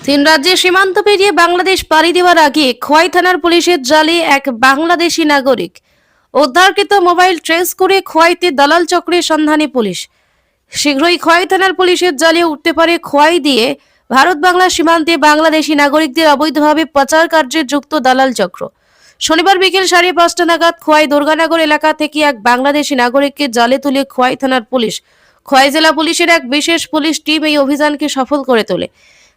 তিন রাজ্যের সীমান্ত পেরিয়ে বাংলাদেশ পাড়ি দেওয়ার আগে খোয়াই থানার পুলিশের জালে এক বাংলাদেশি নাগরিক। উদ্ধারকৃত মোবাইল ট্রেস করে খোয়াইতে দালাল চক্রের সন্ধানে পুলিশ। শীঘ্রই খোয়াই থানার পুলিশের জালে উঠতে পারে খোয়াই দিয়ে ভারত বাংলা সীমান্তে বাংলাদেশি নাগরিকদের অবৈধভাবে পাচার কার্যে যুক্ত দালাল চক্র। শনিবার বিকেল সাড়ে পাঁচটা নাগাদ খোয়াই দুর্গানগর এলাকা থেকে এক বাংলাদেশি নাগরিককে জালে তুলে খোয়াই থানার পুলিশ। খোয়াই জেলা পুলিশের এক বিশেষ পুলিশ টিম এই অভিযানকে সফল করে তোলে।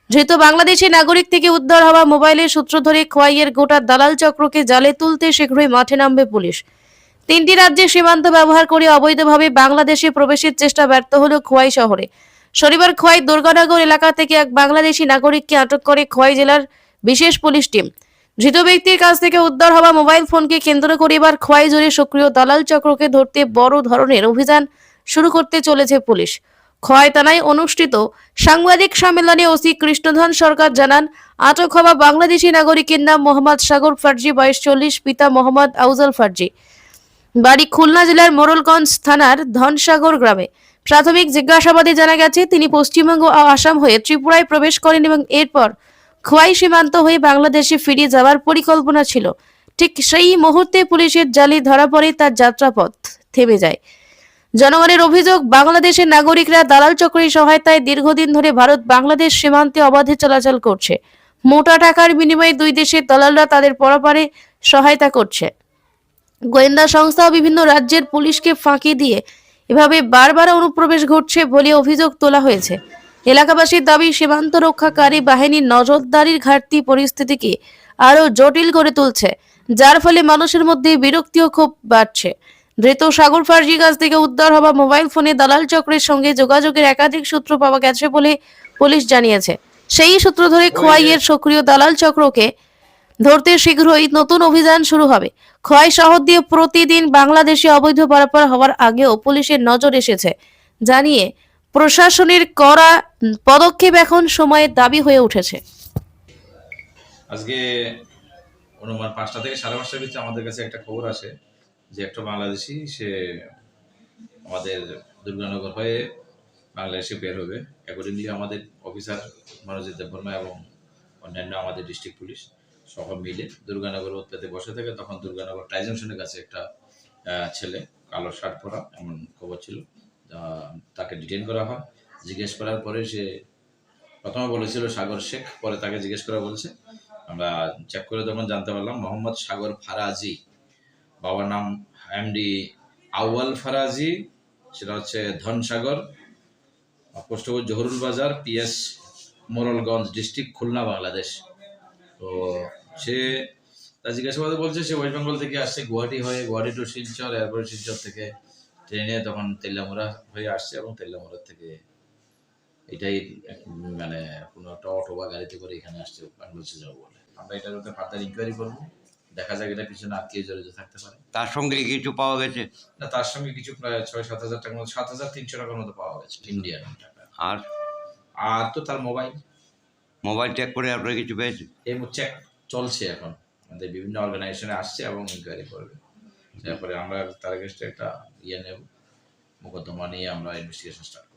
যেহেতু বাংলাদেশি নাগরিক থেকে উদ্ধার হওয়া মোবাইলের সূত্র ধরে খোয়াইয়ের গোটা দালাল চক্রকে জালে তুলতে শীঘ্রই মাঠে নামবে পুলিশ। তিনটি রাজ্যে সীমান্ত ব্যবহার করে অবৈধভাবে বাংলাদেশে প্রবেশের চেষ্টা ব্যর্থ হল খোয়াই শহরে। শনিবার খোয়াই দুর্গানগর এলাকা থেকে এক বাংলাদেশি নাগরিককে আটক করে খোয়াই জেলার বিশেষ পুলিশ টিম। ধৃত ব্যক্তির কাছ থেকে উদ্ধার হওয়া মোবাইল ফোনকে কেন্দ্র করে এবার খোয়াই জুড়ে সক্রিয় দালাল চক্রকে ধরতে বড় ধরনের অভিযান শুরু করতে চলেছে পুলিশ। খোয়াই থানায় অনুষ্ঠিত সাংবাদিক সম্মেলনে ওসি কৃষ্ণধন সরকার জানান, আটক হওয়া বাংলাদেশি নাগরিকের নাম মোহাম্মদ সাগর ফার্জি, বয়স চল্লিশ, পিতা মোহাম্মদ আউজাল ফার্জি। বাড়ি খুলনা জেলার মোরলগঞ্জ থানার ধনসাগর গ্রামে। প্রাথমিক জিজ্ঞাসাবাদে জানা গেছে, তিনি পশ্চিমবঙ্গ ও আসাম হয়ে ত্রিপুরায় প্রবেশ করেন এবং এরপর খোয়াই সীমান্ত হয়ে বাংলাদেশে ফিরে যাওয়ার পরিকল্পনা ছিল। ঠিক সেই মুহূর্তে পুলিশের জালি ধরা পড়ে তার যাত্রাপথ থেমে যায়। জনগণের অভিযোগ, বাংলাদেশের নাগরিকরা দালাল চক্রের সহায়তায় দীর্ঘদিন ধরে ভারত বাংলাদেশ সীমান্তে অবাধে চলাচল করছে। মোটা টাকার বিনিময়ে দুই দেশের দালালরা তাদের পরপারে সহায়তা করছে। গোয়েন্দা সংস্থা বিভিন্ন রাজ্যের পুলিশকে ফাঁকি দিয়ে এভাবে বারবার অনুপ্রবেশ ঘটছে বলে অভিযোগ তোলা হয়েছে। এলাকাবাসীর দাবি, সীমান্ত রক্ষাকারী বাহিনীর নজরদারির ঘাটতি পরিস্থিতিকে আরও জটিল করে তুলছে, যার ফলে মানুষের মধ্যে বিরক্তি ও ক্ষোভ বাড়ছে। ধৃত সাগর ফার্জি কাছ থেকে উদ্ধার হওয়া মোবাইল ফোনে দালাল চক্রের সঙ্গে যোগাযোগের একাধিক সূত্র পাওয়া গেছে বলে পুলিশ জানিয়েছে। সেই সূত্র ধরে খোয়াইয়ের সক্রিয় দালাল চক্রকে ধরতে শীঘ্রই নতুন অভিযান শুরু হবে। খোয়াই শহর দিয়ে প্রতিদিন বাংলাদেশে অবৈধ পারাপার হওয়ার আগেও পুলিশের নজর এসেছে। জানিয়ে প্রশাসনের করা পদক্ষেপ এখন সময়ের দাবি হয়ে উঠেছে। আজকে অনুমান পাঁচটা থেকে সাড়ে পাঁচটার ভিতরে আমাদের কাছে একটা খবর আসে। যে একটা বাংলাদেশি, সে আমাদের দুর্গানগর হয়ে বাংলাদেশে বের হবে। অ্যাকর্ডিংলি আমাদের অফিসার মনোজিৎ দেববর্মা এবং অন্যান্য আমাদের ডিস্ট্রিক্ট পুলিশ সহ মিলে দুর্গানগর উৎপেতে বসে থাকে। তখন দুর্গানগর ট্রাই জংশনের কাছে একটা ছেলে, কালো শার্ট পরা, এমন খবর ছিল তাকে ডিটেন করা হয়। জিজ্ঞেস করার পরে সে প্রথমে বলেছিল, সাগর শেখ। পরে তাকে জিজ্ঞেস করা বলছে। আমরা চেক করে তখন জানতে পারলাম, মোহাম্মদ সাগর ফারাজি। বাবার নাম এমডি আউয়াল ফারাজি, সেটা হচ্ছে ধনসাগর post office Jahurul Bazar PS Morrelganj district Khulna, Bangladesh. তো সে তার জিজ্ঞাসাবাদে বলছে, সে ওয়েস্ট বেঙ্গল থেকে আসছে, গুয়াহাটি হয়ে, গুয়াহাটি টু শিলচর এরপরে শিলচর থেকে ট্রেনে তখন তেল্লামুড়া হয়ে আসছে এবং তেল্লামুড়া থেকে এটাই মানে কোনো একটা অটো বা গাড়িতে করে এখানে আসছে, বাংলাদেশে যাব বলে। আমরা এটার উপরে ফার্দার ইনকোয়ারি করব। দেখা যাক এটা পিছনে আত্মীয় জড়িত থাকতে পারে। তার সঙ্গে কিছু পাওয়া গেছে? না তার সঙ্গে কিছু প্রায় ছয় সাত হাজার টাকার মতো সাত হাজার তিনশো টাকার মতো পাওয়া গেছে ইন্ডিয়ান টাকা আর? আর তো তার মোবাইল মোবাইল চেক করে আপনারা কিছু পেয়েছে এই চেক চলছে এখন। আমাদের বিভিন্ন অর্গানাইজেশনে আসছে এবং ইনকোয়ারি করবে। তারপরে আমরা তার কাছে একটা ইয়ে নেব। মোকদ্দমা নিয়ে আমরা ইনভেস্টিগেশন স্টার্ট